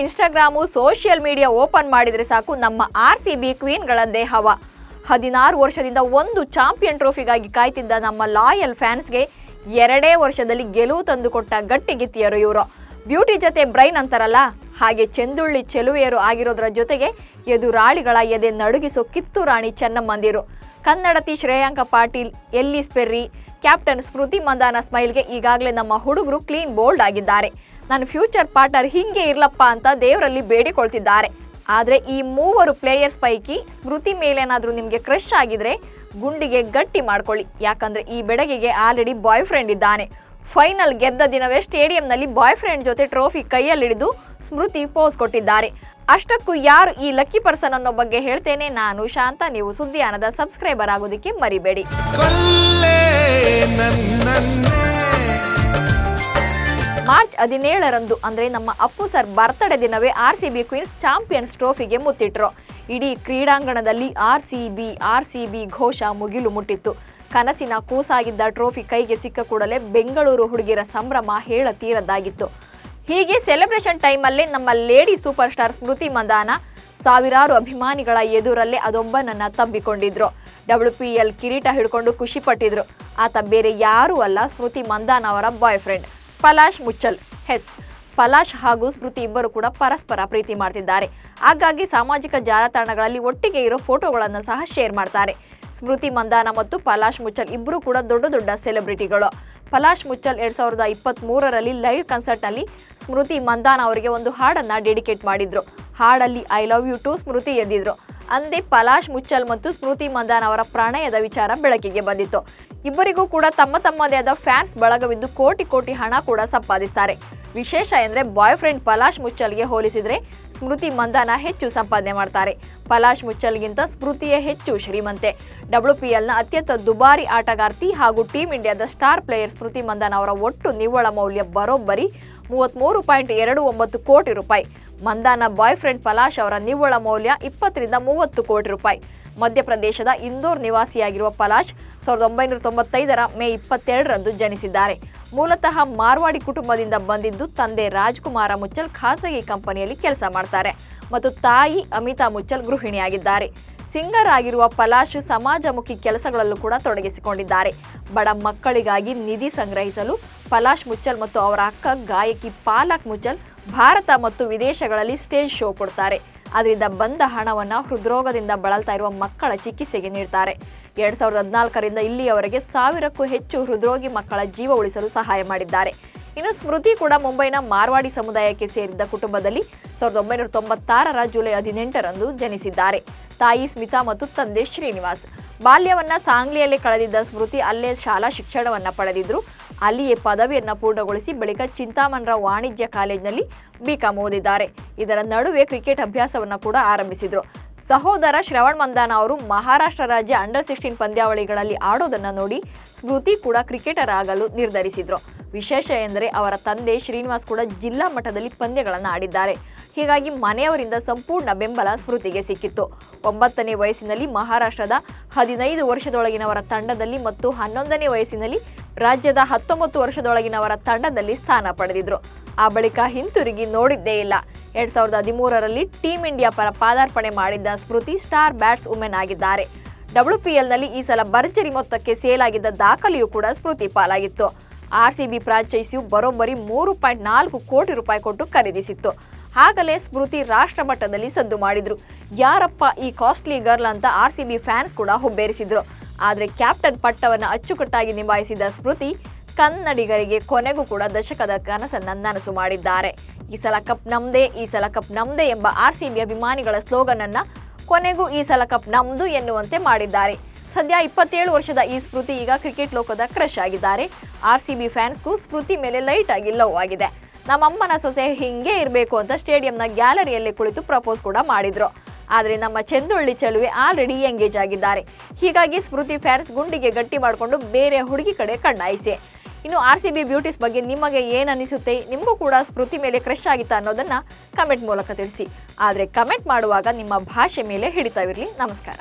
Instagram, social media open ಮಾಡಿದರೆ ಸಾಕು ನಮ್ಮ ಆರ್ ಸಿ ಬಿ ಕ್ವೀನ್ಗಳ ದೇಹವ ಹದಿನಾರು ವರ್ಷದಿಂದ ಒಂದು ಚಾಂಪಿಯನ್ ಟ್ರೋಫಿಗಾಗಿ ಕಾಯ್ತಿದ್ದ ನಮ್ಮ ಲಾಯಲ್ ಫ್ಯಾನ್ಸ್ಗೆ ಎರಡೇ ವರ್ಷದಲ್ಲಿ ಗೆಲುವು ತಂದುಕೊಟ್ಟ ಗಟ್ಟಿಗಿತ್ತಿಯರು ಇವರು. ಬ್ಯೂಟಿ ಜೊತೆ ಬ್ರೈನ್ ಅಂತಾರಲ್ಲ, ಹಾಗೆ ಚೆಂದುಳ್ಳಿ ಚೆಲುವೆಯರು ಆಗಿರೋದ್ರ ಜೊತೆಗೆ ಎದುರಾಳಿಗಳ ಎದೆ ನಡುಗಿಸೋ ಕಿತ್ತು ರಾಣಿ ಚೆನ್ನಮ್ಮಂದಿರು. ಕನ್ನಡತಿ ಶ್ರೇಯಾಂಕ ಪಾಟೀಲ್ ಎಲ್ಲಿ ಸ್ಪೆರ್ರಿ ಕ್ಯಾಪ್ಟನ್ ಸ್ಮೃತಿ ಮಂದಾನ ಸ್ಮೈಲ್ಗೆ ಈಗಾಗಲೇ ನಮ್ಮ ಹುಡುಗರು ಕ್ಲೀನ್ ಬೋಲ್ಡ್ ಆಗಿದ್ದಾರೆ. ನನ್ನ ಫ್ಯೂಚರ್ ಪಾರ್ಟ್ನರ್ ಹಿಂಗೆ ಇರ್ಲಪ್ಪ ಅಂತ ದೇವರಲ್ಲಿ ಬೇಡಿಕೊಳ್ತಿದ್ದಾರೆ. ಆದರೆ ಈ ಮೂವರು ಪ್ಲೇಯರ್ಸ್ ಪೈಕಿ ಸ್ಮೃತಿ ಮೇಲೇನಾದರೂ ನಿಮಗೆ ಕ್ರಶ್ ಆಗಿದ್ರೆ ಗುಂಡಿಗೆ ಗಟ್ಟಿ ಮಾಡ್ಕೊಳ್ಳಿ. ಯಾಕಂದ್ರೆ ಈ ಬೆಡಗಿಗೆ ಆಲ್ರೆಡಿ ಬಾಯ್ ಫ್ರೆಂಡ್ ಇದ್ದಾನೆ. ಫೈನಲ್ ಗೆದ್ದ ದಿನವೇ ಸ್ಟೇಡಿಯಂನಲ್ಲಿ ಬಾಯ್ ಫ್ರೆಂಡ್ ಜೊತೆ ಟ್ರೋಫಿ ಕೈಯಲ್ಲಿಡಿದು ಸ್ಮೃತಿ ಪೋಸ್ ಕೊಟ್ಟಿದ್ದಾರೆ. ಅಷ್ಟಕ್ಕೂ ಯಾರು ಈ ಲಕ್ಕಿ ಪರ್ಸನ್ ಅನ್ನೋ ಬಗ್ಗೆ ಹೇಳ್ತೇನೆ ನಾನು ಶಾಂತ. ನೀವು ಸುದ್ದಿಯಾನದ ಸಬ್ಸ್ಕ್ರೈಬರ್ ಆಗೋದಕ್ಕೆ ಮರಿಬೇಡಿ. ಮಾರ್ಚ್ ಹದಿನೇಳರಂದು, ಅಂದರೆ ನಮ್ಮ ಅಪ್ಪು ಸರ್ ಬರ್ತಡೇ ದಿನವೇ R C B queens champions ಟ್ರೋಫಿಗೆ ಮುತ್ತಿಟ್ರು. ಇಡೀ ಕ್ರೀಡಾಂಗಣದಲ್ಲಿ R C B, R C B ಘೋಷ ಮುಗಿಲು ಮುಟ್ಟಿತ್ತು. ಕನಸಿನ ಕೂಸಾಗಿದ್ದ ಟ್ರೋಫಿ ಕೈಗೆ ಸಿಕ್ಕ ಕೂಡಲೇ ಬೆಂಗಳೂರು ಹುಡುಗಿಯರ ಸಂಭ್ರಮ ಹೇಳತೀರದ್ದಾಗಿತ್ತು ಹೀಗೆ ಸೆಲೆಬ್ರೇಷನ್ ಟೈಮಲ್ಲೇ ನಮ್ಮ lady super star Smriti Mandhana ಸಾವಿರಾರು ಅಭಿಮಾನಿಗಳ ಎದುರಲ್ಲೇ ಅದೊಬ್ಬನನ್ನು ತಬ್ಬಿಕೊಂಡಿದ್ರು ಡಬ್ಲ್ಯೂ ಪಿ ಎಲ್ ಕಿರೀಟ ಹಿಡ್ಕೊಂಡು ಖುಷಿ ಪಟ್ಟಿದ್ರು. ಆತ ಬೇರೆ ಯಾರೂ ಅಲ್ಲ, ಸ್ಮೃತಿ ಮಂದಾನ ಅವರ ಬಾಯ್ ಫ್ರೆಂಡ್. ಪಲಾಶ್ ಮುಚ್ಚಲ್ ಹೆಸ್ ಪಲಾಶ್ ಹಾಗೂ ಸ್ಮೃತಿ ಇಬ್ಬರು ಕೂಡ ಪರಸ್ಪರ ಪ್ರೀತಿ ಮಾಡ್ತಿದ್ದಾರೆ. ಹಾಗಾಗಿ ಸಾಮಾಜಿಕ ಜಾಲತಾಣಗಳಲ್ಲಿ ಒಟ್ಟಿಗೆ ಇರೋ ಫೋಟೋಗಳನ್ನು ಸಹ ಶೇರ್ ಮಾಡ್ತಾರೆ. ಸ್ಮೃತಿ, ಮಂದಾನ ಮತ್ತು ಪಲಾಶ್ ಮುಚ್ಚಲ್ ಇಬ್ಬರು ಕೂಡ ದೊಡ್ಡ ದೊಡ್ಡ ಸೆಲೆಬ್ರಿಟಿಗಳು. ಪಲಾಶ್ ಮುಚ್ಚಲ್ ಎರಡ್ ಸಾವಿರದ ಇಪ್ಪತ್ತ್ ಮೂರರಲ್ಲಿ ಲೈವ್ ಕನ್ಸರ್ಟ್ನಲ್ಲಿ ಸ್ಮೃತಿ, ಮಂದಾನ ಅವರಿಗೆ ಒಂದು ಹಾಡನ್ನು ಡೆಡಿಕೇಟ್ ಮಾಡಿದ್ರು. ಹಾಡಲ್ಲಿ I love you to Smriti ಎದ್ದಿದ್ರು. ಅಂದೇ ಪಲಾಶ್ ಮುಚ್ಚಲ್ ಮತ್ತು ಸ್ಮೃತಿ ಮಂದಾನ್ ಅವರ ಪ್ರಣಯದ ವಿಚಾರ ಬೆಳಕಿಗೆ ಬಂದಿತ್ತು. ಇಬ್ಬರಿಗೂ ಕೂಡ ತಮ್ಮ ತಮ್ಮದೇ ಆದ ಫ್ಯಾನ್ಸ್ ಬಳಗವಿದ್ದು ಕೋಟಿ ಕೋಟಿ ಹಣ ಕೂಡ ಸಂಪಾದಿಸ್ತಾರೆ. ವಿಶೇಷ ಎಂದ್ರೆ ಬಾಯ್ ಫ್ರೆಂಡ್ ಪಲಾಶ್ ಮುಚ್ಚಲ್ಗೆ ಹೋಲಿಸಿದ್ರೆ ಸ್ಮೃತಿ ಮಂದಾನ ಹೆಚ್ಚು ಸಂಪಾದನೆ ಮಾಡ್ತಾರೆ. ಪಲಾಶ್ ಮುಚ್ಚಲ್ಗಿಂತ ಸ್ಮೃತಿಯೇ ಹೆಚ್ಚು ಶ್ರೀಮಂತೆ. ಡಬ್ಲ್ಯೂ ಪಿ ಎಲ್ನ ಅತ್ಯಂತ ದುಬಾರಿ ಆಟಗಾರ್ತಿ ಹಾಗೂ ಟೀಂ ಇಂಡಿಯಾದ ಸ್ಟಾರ್ ಪ್ಲೇಯರ್ ಸ್ಮೃತಿ ಮಂದಾನ ಅವರ ಒಟ್ಟು ನಿವ್ವಳ ಮೌಲ್ಯ ಬರೋಬ್ಬರಿ ಮೂವತ್ತ್ಮೂರು ಪಾಯಿಂಟ್ ಎರಡು ಒಂಬತ್ತು ಕೋಟಿ ರೂಪಾಯಿ. ಮಂದಾನ ಬಾಯ್ ಫ್ರೆಂಡ್ ಪಲಾಶ್ ಅವರ ನಿವ್ವಳ ಮೌಲ್ಯ ಇಪ್ಪತ್ತರಿಂದ ಮೂವತ್ತು ಕೋಟಿ ರೂಪಾಯಿ. ಮಧ್ಯಪ್ರದೇಶದ ಇಂದೋರ್ ನಿವಾಸಿಯಾಗಿರುವ ಪಲಾಶ್ ಸಾವಿರದ ಒಂಬೈನೂರ ತೊಂಬತ್ತೈದರ ಮೇ ಇಪ್ಪತ್ತೆರಡರಂದು ಜನಿಸಿದ್ದಾರೆ. ಮೂಲತಃ ಮಾರ್ವಾಡಿ ಕುಟುಂಬದಿಂದ ಬಂದಿದ್ದು ತಂದೆ ರಾಜ್ಕುಮಾರ ಮುಚ್ಚಲ್ ಖಾಸಗಿ ಕಂಪನಿಯಲ್ಲಿ ಕೆಲಸ ಮಾಡ್ತಾರೆ ಮತ್ತು ತಾಯಿ ಅಮಿತಾ ಮುಚ್ಚಲ್ ಗೃಹಿಣಿಯಾಗಿದ್ದಾರೆ. ಸಿಂಗರ್ ಆಗಿರುವ ಪಲಾಶ್ ಸಮಾಜಮುಖಿ ಕೆಲಸಗಳಲ್ಲೂ ಕೂಡ ತೊಡಗಿಸಿಕೊಂಡಿದ್ದಾರೆ. ಬಡ ಮಕ್ಕಳಿಗಾಗಿ ನಿಧಿ ಸಂಗ್ರಹಿಸಲು ಪಲಾಶ್ ಮುಚ್ಚಲ್ ಮತ್ತು ಅವರ ಅಕ್ಕ ಗಾಯಕಿ ಪಾಲಕ್ ಮುಚ್ಚಲ್ ಭಾರತ ಮತ್ತು ವಿದೇಶಗಳಲ್ಲಿ ಸ್ಟೇಜ್ ಶೋ ಕೊಡ್ತಾರೆ. ಅದರಿಂದ ಬಂದ ಹಣವನ್ನು ಹೃದ್ರೋಗದಿಂದ ಬಳಲ್ತಾ ಇರುವ ಮಕ್ಕಳ ಚಿಕಿತ್ಸೆಗೆ ನೀಡ್ತಾರೆ. ಎರಡ್ ಸಾವಿರದ ಹದಿನಾಲ್ಕರಿಂದ ಇಲ್ಲಿಯವರೆಗೆ ಸಾವಿರಕ್ಕೂ ಹೆಚ್ಚು ಹೃದ್ರೋಗಿ ಮಕ್ಕಳ ಜೀವ ಉಳಿಸಲು ಸಹಾಯ ಮಾಡಿದ್ದಾರೆ. ಇನ್ನು ಸ್ಮೃತಿ ಕೂಡ ಮುಂಬೈನ ಮಾರ್ವಾಡಿ ಸಮುದಾಯಕ್ಕೆ ಸೇರಿದ್ದ ಕುಟುಂಬದಲ್ಲಿ ಸಾವಿರದ ಒಂಬೈನೂರ ತೊಂಬತ್ತಾರರ ಜುಲೈ ಹದಿನೆಂಟರಂದು ಜನಿಸಿದ್ದಾರೆ. ತಾಯಿ ಸ್ಮಿತಾ ಮತ್ತು ತಂದೆ ಶ್ರೀನಿವಾಸ್. ಬಾಲ್ಯವನ್ನ ಸಾಂಗ್ಲಿಯಲ್ಲಿ ಕಳೆದಿದ್ದ ಸ್ಮೃತಿ ಅಲ್ಲೇ ಶಾಲಾ ಶಿಕ್ಷಣವನ್ನ ಪಡೆದಿದ್ರು. ಅಲ್ಲಿಯೇ ಪದವಿಯನ್ನು ಪೂರ್ಣಗೊಳಿಸಿ ಬಳಿಕ ಚಿಂತಾಮಣರ ವಾಣಿಜ್ಯ ಕಾಲೇಜಿನಲ್ಲಿ ಬಿಕಾಂ ಓದಿದ್ದಾರೆ. ಇದರ ನಡುವೆ ಕ್ರಿಕೆಟ್ ಅಭ್ಯಾಸವನ್ನು ಕೂಡ ಆರಂಭಿಸಿದರು. ಸಹೋದರ ಶ್ರವಣ್ ಮಂದಾನ ಅವರು ಮಹಾರಾಷ್ಟ್ರ ರಾಜ್ಯ ಅಂಡರ್ ಸಿಕ್ಸ್ಟೀನ್ ಪಂದ್ಯಾವಳಿಗಳಲ್ಲಿ ಆಡೋದನ್ನು ನೋಡಿ ಸ್ಮೃತಿ ಕೂಡ ಕ್ರಿಕೆಟರ್ ಆಗಲು ನಿರ್ಧರಿಸಿದರು. ವಿಶೇಷ ಎಂದರೆ ಅವರ ತಂದೆ ಶ್ರೀನಿವಾಸ್ ಕೂಡ ಜಿಲ್ಲಾ ಮಟ್ಟದಲ್ಲಿ ಪಂದ್ಯಗಳನ್ನು ಆಡಿದ್ದಾರೆ. ಹೀಗಾಗಿ ಮನೆಯವರಿಂದ ಸಂಪೂರ್ಣ ಬೆಂಬಲ ಸ್ಮೃತಿಗೆ ಸಿಕ್ಕಿತ್ತು. ಒಂಬತ್ತನೇ ವಯಸ್ಸಿನಲ್ಲಿ ಮಹಾರಾಷ್ಟ್ರದ ಹದಿನೈದು ವರ್ಷದೊಳಗಿನವರ ತಂಡದಲ್ಲಿ ಮತ್ತು ಹನ್ನೊಂದನೇ ವಯಸ್ಸಿನಲ್ಲಿ ರಾಜ್ಯದ ಹತ್ತೊಂಬತ್ತು ವರ್ಷದೊಳಗಿನವರ ತಂಡದಲ್ಲಿ ಸ್ಥಾನ ಪಡೆದಿದ್ರು. ಆ ಬಳಿಕ ಹಿಂತಿರುಗಿ ನೋಡಿದ್ದೇ ಇಲ್ಲ. ಎರಡ್ ಸಾವಿರದ ಹದಿಮೂರರಲ್ಲಿ ಟೀಂ ಇಂಡಿಯಾ ಪರ ಪಾದಾರ್ಪಣೆ ಮಾಡಿದ್ದ ಸ್ಮೃತಿ ಸ್ಟಾರ್ ಬ್ಯಾಟ್ಸ್ ವುಮೆನ್ ಆಗಿದ್ದಾರೆ. ಡಬ್ಲ್ಯೂಪಿಎಲ್ನಲ್ಲಿ ಈ ಸಲ ಭರ್ಜರಿ ಮೊತ್ತಕ್ಕೆ ಸೇಲ್ ಆಗಿದ್ದ ದಾಖಲೆಯೂ ಕೂಡ ಸ್ಮೃತಿ ಪಾಲಾಗಿತ್ತು. ಆರ್ ಸಿ ಬಿ ಫ್ರಾಂಚೈಸಿಯು ಬರೋಬ್ಬರಿ ಮೂರು ಪಾಯಿಂಟ್ ನಾಲ್ಕು ಕೋಟಿ ರೂಪಾಯಿ ಕೊಟ್ಟು ಖರೀದಿಸಿತ್ತು. ಆಗಲೇ ಸ್ಮೃತಿ ರಾಷ್ಟ್ರ ಮಟ್ಟದಲ್ಲಿ ಸದ್ದು ಮಾಡಿದ್ರು. ಯಾರಪ್ಪ ಈ ಕಾಸ್ಟ್ಲಿ ಗರ್ಲ್ ಅಂತ ಆರ್ ಸಿ ಬಿ ಫ್ಯಾನ್ಸ್ ಕೂಡ ಹುಬ್ಬೇರಿಸಿದ್ರು. ಆದರೆ ಕ್ಯಾಪ್ಟನ್ ಪಟ್ಟವನ್ನು ಅಚ್ಚುಕಟ್ಟಾಗಿ ನಿಭಾಯಿಸಿದ ಸ್ಮೃತಿ ಕನ್ನಡಿಗರಿಗೆ ಕೊನೆಗೂ ಕೂಡ ದಶಕದ ಕನಸನ್ನು ನನಸು ಮಾಡಿದ್ದಾರೆ. ಈ ಸಲ ಕಪ್ ನಮ್ದೇ, ಈ ಸಲ ಕಪ್ ನಮ್ದೇ ಎಂಬ ಆರ್ ಸಿ ಬಿ ಅಭಿಮಾನಿಗಳ ಸ್ಲೋಗನ್ ಅನ್ನ ಕೊನೆಗೂ ಈ ಸಲ ಕಪ್ ನಮ್ದು ಎನ್ನುವಂತೆ ಮಾಡಿದ್ದಾರೆ. ಸದ್ಯ ಇಪ್ಪತ್ತೇಳು ವರ್ಷದ ಈ ಸ್ಮೃತಿ ಈಗ ಕ್ರಿಕೆಟ್ ಲೋಕದ ಕ್ರಶ್ ಆಗಿದ್ದಾರೆ. ಆರ್ ಸಿ ಬಿ ಫ್ಯಾನ್ಸ್ಗೂ ಸ್ಮೃತಿ ಮೇಲೆ ಲೈಟ್ ಆಗಿ ಲವ್ ಆಗಿದೆ. ನಮ್ಮಮ್ಮನ ಸೊಸೆ ಹಿಂಗೆ ಇರಬೇಕು ಅಂತ ಸ್ಟೇಡಿಯಂನ ಗ್ಯಾಲರಿಯಲ್ಲಿ ಕುಳಿತು ಪ್ರಪೋಸ್ ಕೂಡ ಮಾಡಿದ್ರು. ಆದರೆ ನಮ್ಮ ಚೆಂದುಳ್ಳಿ ಚಲುವೆ ಆಲ್ರೆಡಿ ಎಂಗೇಜ್ ಆಗಿದ್ದಾರೆ. ಹೀಗಾಗಿ ಸ್ಮೃತಿ ಫ್ಯಾನ್ಸ್ ಗುಂಡಿಗೆ ಗಟ್ಟಿ ಮಾಡಿಕೊಂಡು ಬೇರೆ ಹುಡುಗಿ ಕಡೆ ಕಣ್ಣಾಯಿಸಿ. ಇನ್ನು ಆರ್ ಸಿ ಬಿ ಬ್ಯೂಟೀಸ್ ಬಗ್ಗೆ ನಿಮಗೆ ಏನು ಅನಿಸುತ್ತೆ? ನಿಮಗೂ ಕೂಡ ಸ್ಮೃತಿ ಮೇಲೆ ಕ್ರಶ್ ಆಗಿತ್ತಾ ಅನ್ನೋದನ್ನು ಕಮೆಂಟ್ ಮೂಲಕ ತಿಳಿಸಿ. ಆದರೆ ಕಮೆಂಟ್ ಮಾಡುವಾಗ ನಿಮ್ಮ ಭಾಷೆ ಮೇಲೆ ಹಿಡಿತವಿರಲಿ ನಮಸ್ಕಾರ.